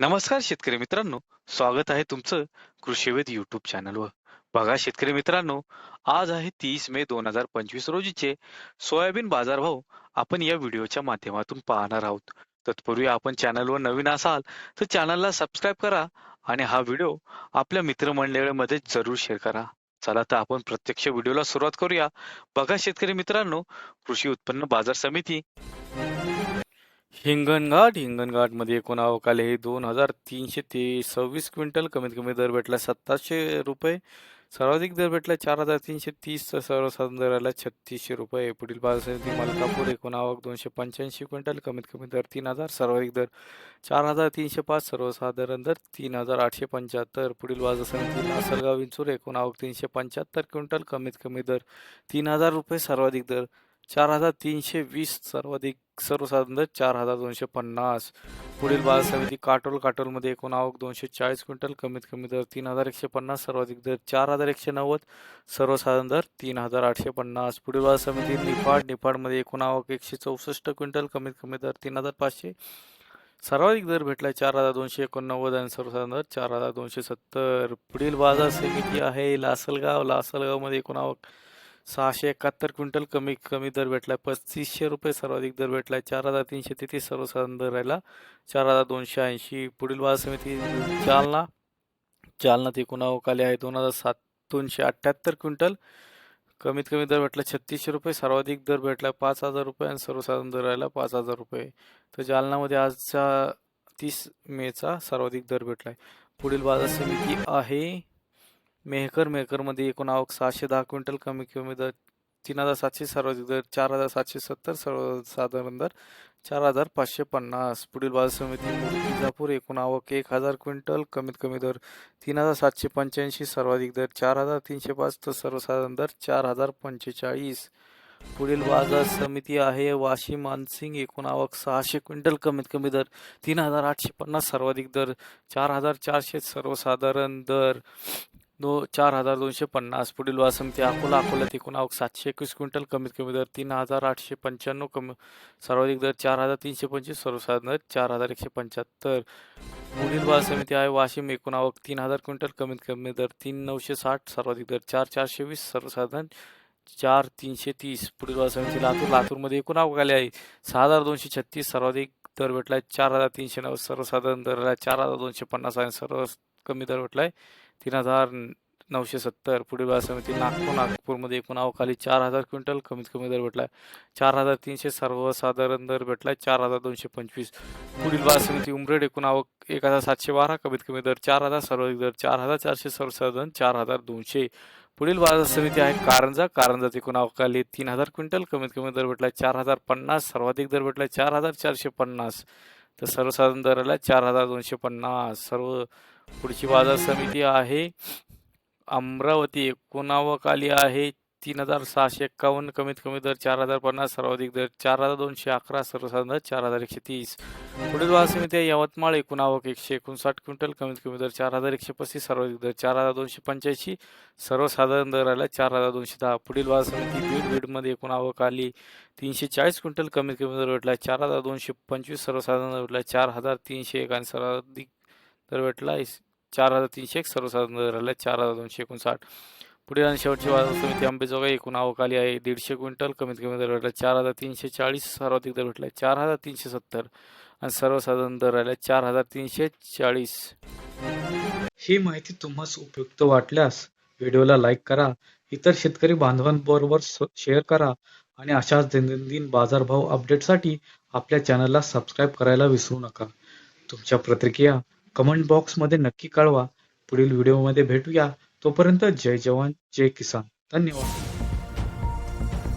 नमस्कार शेतकरी मित्रांनो स्वागत आहे तुमचं कृषीवेद युट्यूब चॅनलवर बघा शेतकरी मित्रांनो आज आहे तीस मे दोन हजार पंचवीस रोजीचे सोयाबीन बाजारभाव आपण या व्हिडिओच्या माध्यमातून पाहणार आहोत. तत्पूर्वी आपण चॅनलवर नवीन असाल तर चॅनलला सबस्क्राईब करा आणि हा व्हिडिओ आपल्या मित्रमंडळीमध्ये जरूर शेअर करा. चला तर आपण प्रत्यक्ष व्हिडिओला सुरुवात करूया. बघा शेतकरी मित्रांनो कृषी उत्पन्न बाजार समिती. हिंगणघाट हिंगणघाटमध्ये एकूण एकूण आले हे दोन हजार तीनशे ते सव्वीस क्विंटल कमीत कमी दर भेटला सत्ताशे रुपये. सर्वाधिक दर भेटला चार हजार तीनशे तीस तर सर्वसाधारण दर आला छत्तीसशे रुपये. पुढील बाजार समिती मलकापूर एकूण आवक दोनशे पंच्याऐंशी क्विंटल कमीत कमी दर तीन हजार. सर्वाधिक दर चार हजार तीनशे पाच सर्वसाधारण दर तीन हजार आठशे पंच्याहत्तर. पुढील बाजार समिती लासलगाव विंचूर एकूण आवक तीनशे पंच्याहत्तर क्विंटल कमीत कमी दर तीन हजार रुपये. सर्वाधिक दर चार हजार तीनशे वीस सर्वाधिक सर्वसाधारण दर चार हजार दोनशे पन्नास. पुढील बाजार समिती काटोल काटोलमध्ये एकूण आवक दोनशे चाळीस क्विंटल कमीत कमी दर तीन हजार एकशे पन्नास सर्वाधिक दर चार हजार एकशे नव्वद सर्वसाधारण दर तीन हजार आठशे पन्नास. पुढील बाजार समिती निफाड निफाडमध्ये एकूण आवक एकशे चौसष्ट क्विंटल कमीत कमी दर तीन हजार पाचशे. सर्वाधिक दर भेटला चार हजार दोनशे एकोणनव्वद आणि सर्वसाधारण दर चार हजार दोनशे सत्तर. पुढील बाजार समिती आहे लासलगाव. लासलगावमध्ये एकूण आवक सहाशे एकाहत्तर क्विंटल कमी कमी दर भेटलाय. पस्तीसशे रुपये सर्वाधिक दर भेटलाय. चार हजार तीनशे तेहतीस सर्वसाधारण दर राहिला. चार हजार दोनशे ऐंशी. पुढील बाजार समिती जालना. जालनात ते आवक आहे? दोन हजार सात दोनशे अठ्ठ्याहत्तर क्विंटल. कमीत कमी दर भेटला छत्तीसशे रुपये. सर्वाधिक दर भेटला पाच हजार रुपये आणि सर्वसाधारण दर राहिला पाच हजार रुपये. तर जालनामध्ये आजचा तीस मेचा सर्वाधिक दर भेटलाय. पुढील बाजार समिती आहे. मेहकर मेहकरमध्ये एकूण आवक सहाशे दहा क्विंटल कमी कमी दर तीन हजार सातशे सर्वाधिक दर चार हजार सातशे सत्तर सर्वसाधारण दर चार हजार पाचशे पन्नास. पुढील बाजार समिती मूर्तिजापूर एकूण आवक एक हजार क्विंटल कमीत कमी दर तीन हजार सातशे पंच्याऐंशी सर्वाधिक दर चार हजार तीनशे पाच तर सर्वसाधारण दर चार हजार पंचेचाळीस. पुढील बाजार समिती आहे वाशी मानसिंग एकूण आवक सहाशे क्विंटल कमीत कमी दर तीन हजार आठशे पन्नास सर्वाधिक दर चार हजार चारशे सर्वसाधारण दर दो चार हजार दोनशे पन्नास. पुढील बाजार समिती अकोला अकोल्यात एकूण आवक सातशे एकवीस क्विंटल कमीत कमी दर तीन हजार आठशे पंच्याण्णव कमी सर्वाधिक दर चार हजार तीनशे पंचवीस सर्वसाधारण दर चार हजार एकशे पंच्याहत्तर. पुढील बाजार समिती आहे वाशिम एकूण आवक तीन हजार क्विंटल कमीत कमी दर तीन नऊशे साठ सर्वाधिक दर चार चारशे वीस सर्वसाधारण चार तीनशे तीस. पुढील वासमती समिती लातूर लातूरमध्ये एकूण आवक आले आहे सहा हजार दोनशे छत्तीस सर्वाधिक दर भेटलाय चार हजार तीनशे नऊ सर्वसाधारण दर आहे चार हजार दोनशे पन्नास आणि सर्व कमी दर भेटलाय. तीन हजार नऊशे सत्तर पुढील बाजार समिती नागपूर नागपूरमध्ये एकूण अवकाली चार हजार क्विंटल कमीत कमी दर भेटला आहे चार हजार तीनशे सर्वसाधारण दर भेटला आहे चार हजार दोनशे पंचवीस. पुढील बाजार समिती उमरेड एकूण आवक एक हजार सातशे बारा कमीत कमी दर चार हजार सर्वाधिक दर चार हजार चारशे सर्वसाधारण चार हजार दोनशे. पुढील बाजार समिती आहे कारंजा कारंजात एकूण अवकाली तीन हजार क्विंटल कमीत कमी दर भेटला आहे चार हजार पन्नास सर्वाधिक दर भेटला आहे चार हजार चारशे पन्नास. तर सर्वसाधारण दराला चार हजार दोनशे पन्नास सर्व पुढची बाजार समिती आहे. अमरावती एकोणावकाली आहे? तीन हजार सहाशे एक्कावन्न कमीत कमी दर चार हजार पन्नास सर्वाधिक दर चार हजार दोनशे अकरा सर्वसाधारण दर चार हजार एकशे तीस पुढील बाजार समिती आहे यवतमाळ एकूण आवक एकशे एकोणसाठ क्विंटल कमीत कमी दर चार हजार एकशे पस्तीस सर्वाधिक दर चार हजार दोनशे पंच्याऐंशी सर्वसाधारण दर आला चार हजार दोनशे दहा पुढील बाजार समिती बीड बीडमध्ये एकूण आवक आली तीनशे चाळीस क्विंटल कमीत कमी दर भेटला चार हजार दोनशे पंचवीस सर्वसाधारण दर भेटला चार हजार तीनशे एक आणि सर्वाधिक दर भेटला चार हजार तीनशे एक सर्वसाधारण दर आला चार हजार दोनशे एकोणसाठ पुढील आणि शेवटची बाजार समिती अंबेजोगाई एकूण आवक आली आहे दीडशे क्विंटल कमीत कमी दर भेटला चार हजार तीनशे चाळीस सर्वाधिक दर भेटला चार हजार तीनशे सत्तर आणि सर्वसाधारण दर राहिला चार हजार तीनशे चाळीस. ही माहिती तुम्हाला उपयुक्त वाटल्यास व्हिडिओला लाईक करा इतर शेतकरी बांधवांबरोबर शेअर करा आणि अशाच दैनंदिन बाजारभाव अपडेटसाठी आपल्या चॅनलला सबस्क्राईब करायला विसरू नका. तुमच्या प्रतिक्रिया कमेंट बॉक्समध्ये नक्की कळवा. पुढील व्हिडिओमध्ये भेटूया. तोपर्यंत जय जवान जय किसान. धन्यवाद.